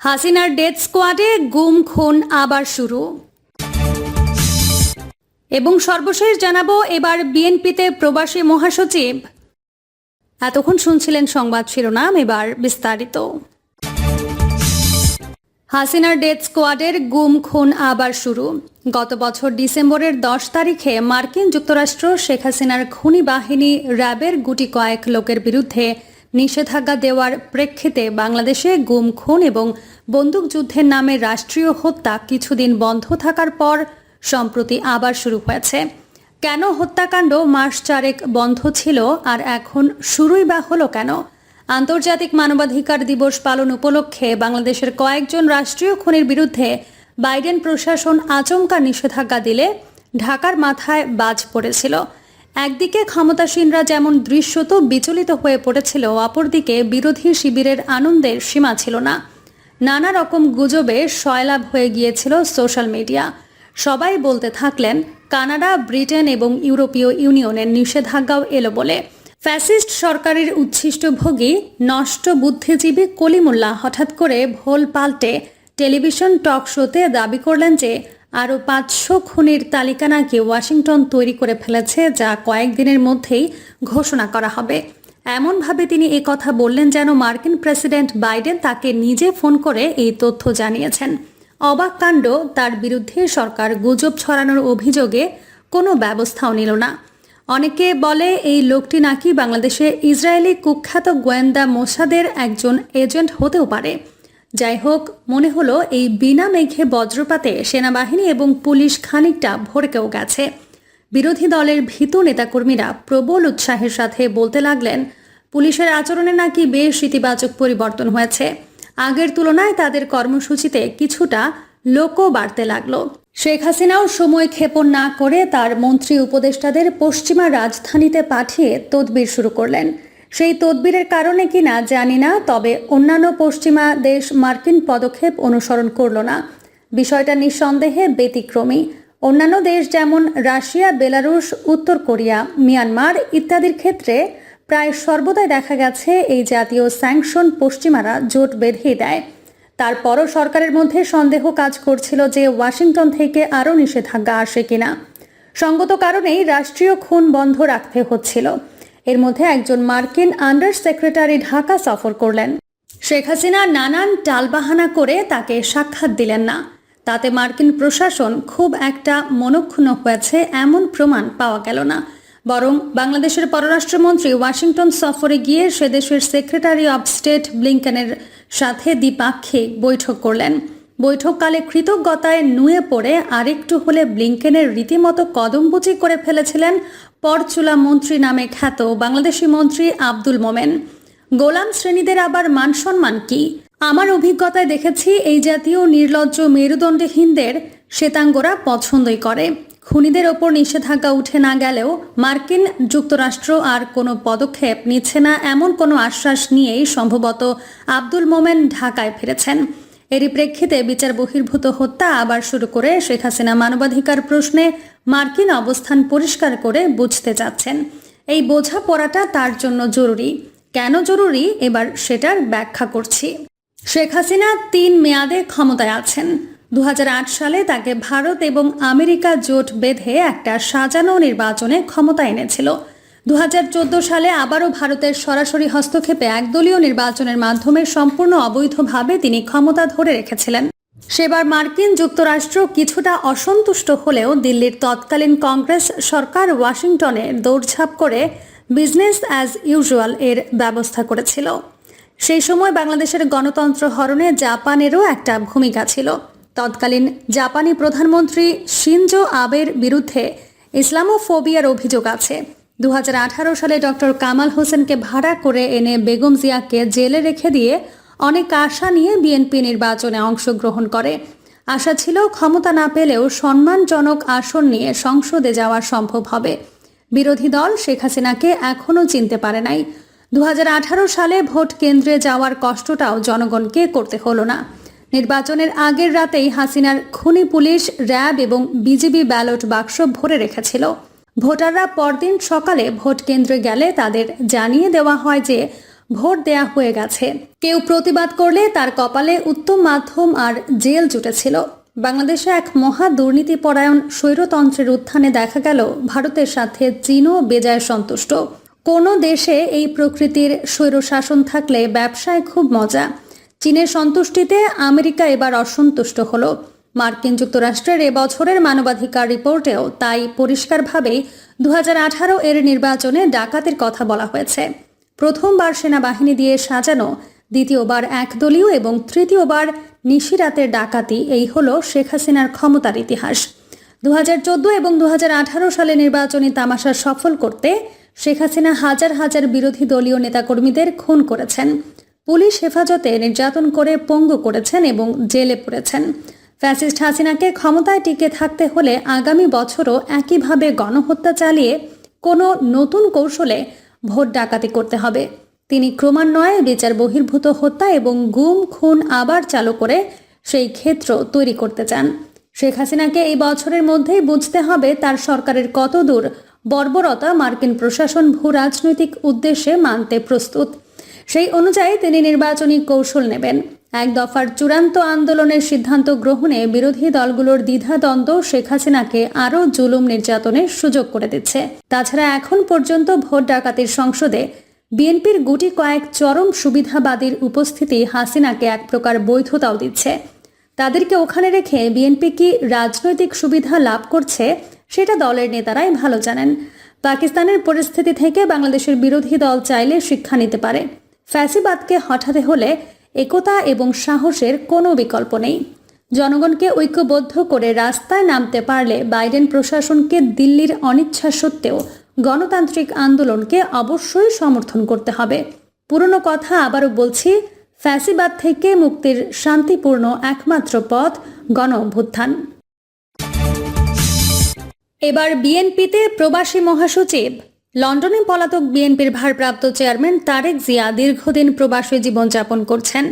হাসিনার ডেথ স্কোয়াডে গুম, খুন আবার শুরু। এবং সর্বশেষ জানাব এবার বিএনপিতে প্রবাসী মহাসচিব। এতক্ষণ শুনছিলেন সংবাদ শিরোনাম, এবার বিস্তারিত। হাসিনার ডেথ স্কোয়াডের গুম, খুন আবার শুরু। গত বছর ডিসেম্বরের দশ তারিখে মার্কিন যুক্তরাষ্ট্র শেখ হাসিনার খুনি বাহিনী র্যাবের গুটি কয়েক লোকের বিরুদ্ধে নিষেধাজ্ঞা দেওয়ার প্রেক্ষিতে বাংলাদেশে গুম, খুন এবং বন্দুকযুদ্ধের নামে রাষ্ট্রীয় হত্যা কিছুদিন বন্ধ থাকার পর সম্প্রতি আবার শুরু হয়েছে। কেন হত্যাকাণ্ড মাস চারেক বন্ধ ছিল আর এখন শুরুই বা হলো কেন? আন্তর্জাতিক মানবাধিকার দিবস পালন উপলক্ষে বাংলাদেশের কয়েকজন রাষ্ট্রীয় খুনের বিরুদ্ধে বাইডেন প্রশাসন আচমকা নিষেধাজ্ঞা দিলে ঢাকার মাথায় বাজ পড়েছিল। একদিকে ক্ষমতাসীনরা যেমন দৃশ্যত বিচলিত হয়ে পড়েছিল, অপরদিকে বিরোধী শিবিরের আনন্দের সীমা ছিল না। নানা রকম গুজবে সয়লাভ হয়ে গিয়েছিল সোশ্যাল মিডিয়া। সবাই বলতে থাকলেন, কানাডা, ব্রিটেন এবং ইউরোপীয় ইউনিয়নের নিষেধাজ্ঞাও এলো বলে। ফ্যাসিস্ট সরকারের উচ্ছিষ্টভোগী নষ্ট বুদ্ধিজীবী কলিমুল্লাহ হঠাৎ করে ভোল পাল্টে টেলিভিশন টক শোতে দাবি করলেন যে আরও পাঁচশো খুনির তালিকা নাকি ওয়াশিংটন তৈরি করে ফেলেছে, যা কয়েকদিনের মধ্যেই ঘোষণা করা হবে। এমনভাবে তিনি এ কথা বললেন যেন মার্কিন প্রেসিডেন্ট বাইডেন তাকে নিজে ফোন করে এই তথ্য জানিয়েছেন। অবাক কাণ্ড, তার বিরুদ্ধে সরকার গুজব ছড়ানোর অভিযোগে কোনো ব্যবস্থাও নিল না। অনেকে বলে এই লোকটি নাকি বাংলাদেশে ইসরায়েলি কুখ্যাত গোয়েন্দা মোসাদের একজন এজেন্ট হতেও পারে। যাই হোক মনে হলো এই বিনা মেঘে বজ্রপাতে সেনাবাহিনী এবং পুলিশ খানিকটা ভরকেও গেছে। বিরোধী দলের ভীতু নেতাকর্মীরা প্রবল উৎসাহের সাথে বলতে লাগলেন, পুলিশের আচরণে নাকি বেশ ইতিবাচক পরিবর্তন হয়েছে। আগের তুলনায় তাদের কর্মসূচিতে কিছুটা লোকও বাড়তে লাগল। শেখ হাসিনাও সময় ক্ষেপণ না করে তার মন্ত্রী উপদেষ্টাদের পশ্চিমা রাজধানীতে পাঠিয়ে তদবির শুরু করলেন। সেই তদবিরের কারণে কিনা জানি না, তবে অন্যান্য পশ্চিমা দেশ মার্কিন পদক্ষেপ অনুসরণ করল না। বিষয়টা নিঃসন্দেহে ব্যতিক্রমী। অন্যান্য দেশ যেমন রাশিয়া, বেলারুশ, উত্তর কোরিয়া, মিয়ানমার ইত্যাদির ক্ষেত্রে প্রায় সর্বদাই দেখা গেছে এই জাতীয় স্যাংশন পশ্চিমারা জোট বেঁধেই দেয়। তারপরও সরকারের মধ্যে সন্দেহ কাজ করছিল যে ওয়াশিংটন থেকে আরও নিষেধাজ্ঞা আসে কিনা। সঙ্গত কারণেই রাষ্ট্রীয় খুন বন্ধ রাখতে হচ্ছিল। এর মধ্যে একজন মার্কিন আন্ডার সেক্রেটারি ঢাকা সফর করলেন। শেখ হাসিনা নানান টালবাহানা করে তাকে সাক্ষাৎ দিলেন না। তাতে মার্কিন প্রশাসন খুব একটা মনক্ষুণ্ণ হয়েছে, এমন প্রমাণ পাওয়া গেল না। বরং বাংলাদেশের পররাষ্ট্রমন্ত্রী ওয়াশিংটন সফরে গিয়ে সে দেশের সেক্রেটারি অব স্টেট ব্লিংকেনের সাথে দ্বিপাক্ষিক বৈঠক করলেন। বৈঠককালে কৃতজ্ঞতায় নুয়ে পড়ে আরেকটু হলে ব্লিংকেনের রীতিমতো কদমবুচি করে ফেলেছিলেন পরচুলা মন্ত্রী নামে খ্যাত বাংলাদেশি মন্ত্রী আব্দুল মোমেন। গোলাম শ্রেণীদের আবার মান সম্মান কি? আমার অভিজ্ঞতায় দেখেছি এই জাতীয় নির্লজ্জ মেরুদণ্ডহীনদের শ্বেতাঙ্গরা পছন্দই করে। খুনিদের ওপর নিষেধাজ্ঞা উঠে না গেলেও মার্কিন যুক্তরাষ্ট্র আর কোনো পদক্ষেপ নিচ্ছে না এমন কোনো আশ্বাস নিয়েই সম্ভবত আব্দুল মোমেন ঢাকায় ফিরেছেন। এরই প্রেক্ষিতে বিচার বহির্ভূত হত্যা আবার শুরু করে শেখ হাসিনা মানবাধিকার প্রশ্নে মার্কিন অবস্থান পরিষ্কার করে বুঝতে চাচ্ছেন। এই বোঝাপড়াটা তার জন্য জরুরি। কেন জরুরি? এবার সেটার ব্যাখ্যা করছি। শেখ হাসিনা তিন মেয়াদে ক্ষমতায় আছেন। দু হাজার আট সালে তাকে ভারত এবং আমেরিকা জোট বেঁধে একটা সাজানো নির্বাচনে ক্ষমতা এনেছিল। দু হাজার চোদ্দ সালে আবারও ভারতের সরাসরি হস্তক্ষেপে একদলীয় নির্বাচনের মাধ্যমে সম্পূর্ণ অবৈধভাবে তিনি ক্ষমতা ধরে রেখেছিলেন। সেবার মার্কিন যুক্তরাষ্ট্র কিছুটা অসন্তুষ্ট হলেও দিল্লির তৎকালীন কংগ্রেস সরকার ওয়াশিংটনে দৌড়ঝাঁপ করে বিজনেস অ্যাজ ইউজুয়াল এর ব্যবস্থা করেছিল। সেই সময় বাংলাদেশের গণতন্ত্র হরণে জাপানেরও একটা ভূমিকা ছিল। তৎকালীন জাপানি প্রধানমন্ত্রী শিনজো আবের বিরুদ্ধে ইসলামোফোবিয়ার অভিযোগ আছে। দু হাজার আঠারো সালে ডক্টর কামাল হোসেনকে ভাড়া করে এনে বেগম জিয়াকে জেলে রেখে দিয়ে অনেক আশা নিয়ে বিএনপি নির্বাচনে অংশগ্রহণ করে। আশা ছিল ক্ষমতা না পেলেও সম্মানজনক আসন নিয়ে সংসদে যাওয়া সম্ভব হবে। বিরোধী দল শেখ হাসিনাকে এখনও চিনতে পারে নাই। দু হাজার আঠারো সালে ভোট কেন্দ্রে যাওয়ার কষ্টটাও জনগণকে করতে হলো না। নির্বাচনের আগের রাতেই হাসিনার খুনি পুলিশ, র্যাব এবং বিজিবি ব্যালট বাক্স ভরে রেখেছিল। ভোটাররা পরদিন সকালে ভোট কেন্দ্রে গেলে তাদের জানিয়ে দেওয়া হয় যে ভোট দেয়া হয়ে গেছে। কেউ প্রতিবাদ করলে তার কপালে উত্তম মাধ্যম আর জেল জুটেছিল। বাংলাদেশে এক মহা দুর্নীতিপরায়ণ স্বৈরতন্ত্রের উত্থানে দেখা গেল ভারতের সাথে চীনও বেজায় সন্তুষ্ট। কোনো দেশে এই প্রকৃতির স্বৈরশাসন থাকলে ব্যবসায় খুব মজা। চীনের সন্তুষ্টিতে আমেরিকা এবার অসন্তুষ্ট হলো। মার্কিন যুক্তরাষ্ট্রের এবছরের মানবাধিকার রিপোর্টেও তাই পরিষ্কারভাবেই দু এর নির্বাচনে ডাকাতির কথা বলা হয়েছে। প্রথমবার সেনাবাহিনী দিয়ে সাজানো, দ্বিতীয়বার একদলীয় এবং তৃতীয়বার নিশিরাতের ডাকাতি, এই হলো শেখ হাসিনার ক্ষমতার ইতিহাস। দু হাজার চোদ্দ এবং দু হাজার আঠারো সালে নির্বাচনী তামাশা সফল করতে শেখ হাসিনা হাজার হাজার বিরোধী দলীয় নেতাকর্মীদের খুন করেছেন। পুলিশ হেফাজতে নির্যাতন করে পঙ্গু করেছেন এবং জেলে পড়েছেন। ফ্যাসিস্ট হাসিনাকে ক্ষমতায় টিকে থাকতে হলে আগামী বছরও একইভাবে গণহত্যা চালিয়ে কোনো নতুন কৌশলে ভোট ডাকাতি করতে হবে। তিনি ক্রমান্বয়ে বিচার বহির্ভূত হত্যা এবং গুম, খুন আবার চালু করে সেই ক্ষেত্র তৈরি করতে চান। শেখ হাসিনাকে এই বছরের মধ্যেই বুঝতে হবে তার সরকারের কতদূর বর্বরতা মার্কিন প্রশাসন ভূ রাজনৈতিক উদ্দেশ্যে মানতে প্রস্তুত। সেই অনুযায়ী তিনি নির্বাচনী কৌশল নেবেন। এক দফার চূড়ান্ত আন্দোলনের সিদ্ধান্ত গ্রহণে বিরোধী দলগুলোর দ্বিধাদ্বন্দ্ব শেখ হাসিনাকে আরও জুলুম নির্যাতনের সুযোগ করে দিচ্ছে। তাছাড়া এখন পর্যন্ত ভোট ডাকাতির সংসদে বিএনপির গুটি কয়েক চরম সুবিধাবাদীর উপস্থিতি হাসিনাকে এক প্রকার বৈধতাও দিচ্ছে। তাদেরকে ওখানে রেখে বিএনপি কি রাজনৈতিক সুবিধা লাভ করছে সেটা দলের নেতারাই ভালো জানেন। পাকিস্তানের পরিস্থিতি থেকে বাংলাদেশের বিরোধী দল চাইলে শিক্ষা নিতে পারে। ফ্যাসিবাদকে হঠাতে হলে একতা এবং সাহসের কোনো বিকল্প নেই। জনগণকে ঐক্যবদ্ধ করে রাস্তায় নামতে পারলে বাইডেন প্রশাসনকে দিল্লির অনিচ্ছা সত্ত্বেও গণতান্ত্রিক আন্দোলনকে অবশ্যই সমর্থন করতে হবে। পুরনো কথা আবারও বলছি, ফ্যাসিবাদ থেকে মুক্তির শান্তিপূর্ণ একমাত্র পথ গণ অভ্যুত্থান এবার বিএনপিতে প্রবাসী মহাসচিব লন্ডনে পলাতক বিএনপির ভারপ্রাপ্ত চেয়ারম্যান তারেক জিয়া দীর্ঘদিন প্রবাসী জীবনযাপন করছেন।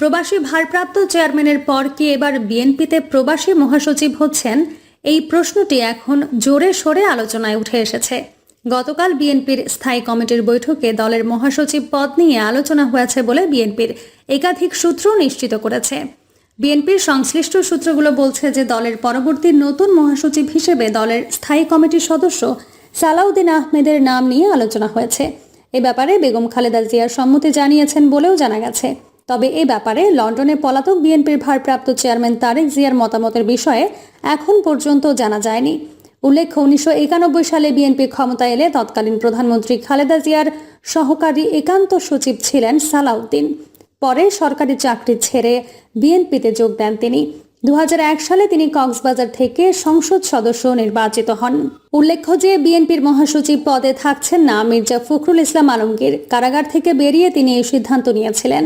প্রবাসী ভারপ্রাপ্ত চেয়ারম্যানের পর কি এবার বিএনপিতে প্রবাসী মহাসচিব হচ্ছেন? এই প্রশ্নটি এখন জোরে সোরে আলোচনায় উঠে এসেছে। গতকাল বিএনপির স্থায়ী কমিটির বৈঠকে দলের মহাসচিব পদ নিয়ে আলোচনা হয়েছে বলে বিএনপির একাধিক সূত্র নিশ্চিত করেছে। বিএনপির সংশ্লিষ্ট সূত্রগুলো বলছে যে দলের পরবর্তী নতুন মহাসচিব হিসেবে দলের স্থায়ী কমিটির সদস্য সালাউদ্দিন আহমেদের নাম নিয়ে আলোচনা হয়েছে। এ ব্যাপারে বেগম খালেদা জিয়ার সম্মতি জানিয়েছেন বলেও জানা গেছে। তবে এ ব্যাপারে লন্ডনে পলাতক বিএনপির ভারপ্রাপ্ত চেয়ারম্যান তারেক জিয়ার মতামতের বিষয়ে এখন পর্যন্ত জানা যায়নি। উল্লেখ্য, উনিশশো একানব্বই সালে বিএনপি ক্ষমতায় এলে তৎকালীন প্রধানমন্ত্রী খালেদা জিয়ার সহকারী একান্ত সচিব ছিলেন সালাউদ্দিন। পরে সরকারি চাকরি ছেড়ে বিএনপিতে যোগ দেন তিনি। দু হাজার এক সালে তিনি কক্সবাজার থেকে সংসদ সদস্য নির্বাচিত হন। উল্লেখ্য যে বিএনপির মহাসচিব পদে থাকছেন না মির্জা ফখরুল ইসলাম আলমগীর। কারাগার থেকে বেরিয়ে তিনি এই সিদ্ধান্ত নিয়েছিলেন।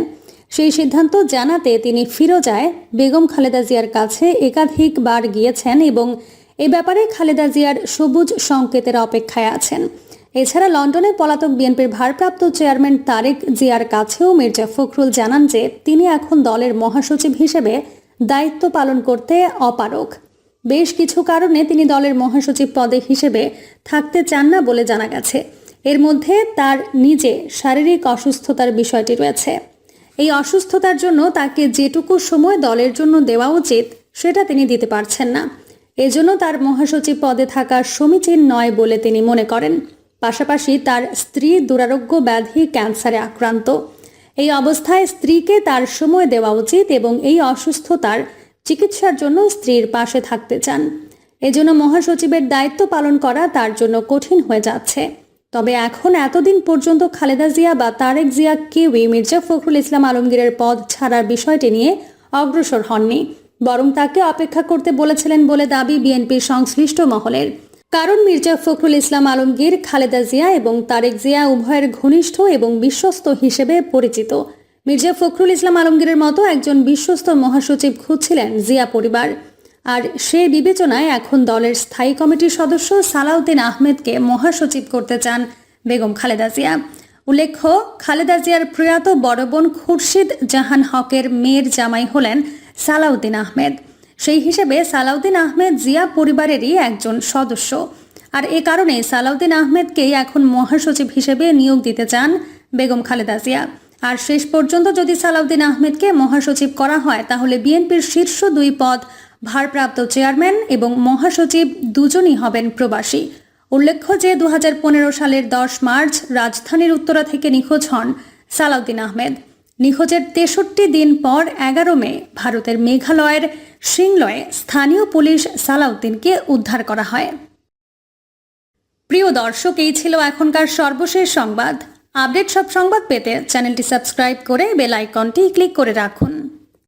সেই সিদ্ধান্ত জানাতে তিনি ফিরোজায় বেগম খালেদা জিয়ার কাছে একাধিকবার গিয়েছেন এবং এ ব্যাপারে খালেদা জিয়ার সবুজ সংকেতের অপেক্ষায় আছেন। এছাড়া লন্ডনে পলাতক বিএনপির ভারপ্রাপ্ত চেয়ারম্যান তারেক জিয়ার কাছেও মির্জা ফখরুল জানান যে তিনি এখন দলের মহাসচিব হিসেবে দায়িত্ব পালন করতে অপারক বেশ কিছু কারণে তিনি দলের মহাসচিব পদে হিসেবে থাকতে চান না বলে জানা গেছে। এর মধ্যে তার নিজে শারীরিক অসুস্থতার বিষয়টি রয়েছে। এই অসুস্থতার জন্য তাকে যেটুকু সময় দলের জন্য দেওয়া উচিত, সেটা তিনি দিতে পারছেন না। এজন্য তার মহাসচিব পদে থাকা সমীচীন নয় বলে তিনি মনে করেন। পাশাপাশি তার স্ত্রী দুরারোগ্য ব্যাধি ক্যান্সারে আক্রান্ত। এই অবস্থায় স্ত্রীকে তার সময় দেওয়া উচিত এবং এই অসুস্থতার চিকিৎসার জন্য স্ত্রীর পাশে থাকতে চান। এজন্য মহাসচিবের দায়িত্ব পালন করা তার জন্য কঠিন হয়ে যাচ্ছে। তবে এখন এতদিন পর্যন্ত খালেদা জিয়া বা তারেক জিয়া কেউই মির্জা ফখরুল ইসলাম আলমগীরের পদ ছাড়ার বিষয়টি নিয়ে অগ্রসর হননি। বরং তাকে অপেক্ষা করতে বলেছিলেন বলে দাবি বিএনপির সংশ্লিষ্ট মহলের। কারণ মির্জা ফখরুল ইসলাম আলমগীর, খালেদা জিয়া এবং তারেক জিয়া উভয়ের ঘনিষ্ঠ এবং বিশ্বস্ত হিসেবে পরিচিত। মির্জা ফখরুল ইসলাম আলমগীরের মতো একজন বিশ্বস্ত মহাসচিব খুঁজছিলেন জিয়া পরিবার। আর সে বিবেচনায় এখন দলের স্থায়ী কমিটির সদস্য সালাউদ্দিন আহমেদকে মহাসচিব করতে চান বেগম খালেদা জিয়া। উল্লেখ্য, খালেদা জিয়ার প্রয়াত বড় বোন খুরশিদ জাহান হকের মেয়ের জামাই হলেন সালাউদ্দিন আহমেদ। সেই হিসেবে সালাউদ্দিন আহমেদ জিয়া পরিবারেরই একজন সদস্য। আর এ কারণে সালাউদ্দিন আহমেদকেই এখন মহাসচিব হিসেবে নিয়োগ দিতে চান বেগম খালেদা জিয়া। আর শেষ পর্যন্ত যদি সালাউদ্দিন আহমেদকে মহাসচিব করা হয়, তাহলে বিএনপির শীর্ষ দুই পদ ভারপ্রাপ্ত চেয়ারম্যান এবং মহাসচিব দুজনই হবেন প্রবাসী। উল্লেখ্য যে দু হাজার পনেরো সালের দশ মার্চ রাজধানীর উত্তরা থেকে নিখোঁজ হন সালাউদ্দিন আহমেদ। নিখোঁজের তেষট্টি দিন পর এগারো মে ভারতের মেঘালয়ের সিংলয়ে স্থানীয় পুলিশ সালাউদ্দিনকে উদ্ধার করা হয়। প্রিয় দর্শক, এই ছিল এখনকার সর্বশেষ সংবাদ। আপডেট সব সংবাদ পেতে চ্যানেলটি সাবস্ক্রাইব করে বেল আইকনটি ক্লিক করে রাখুন।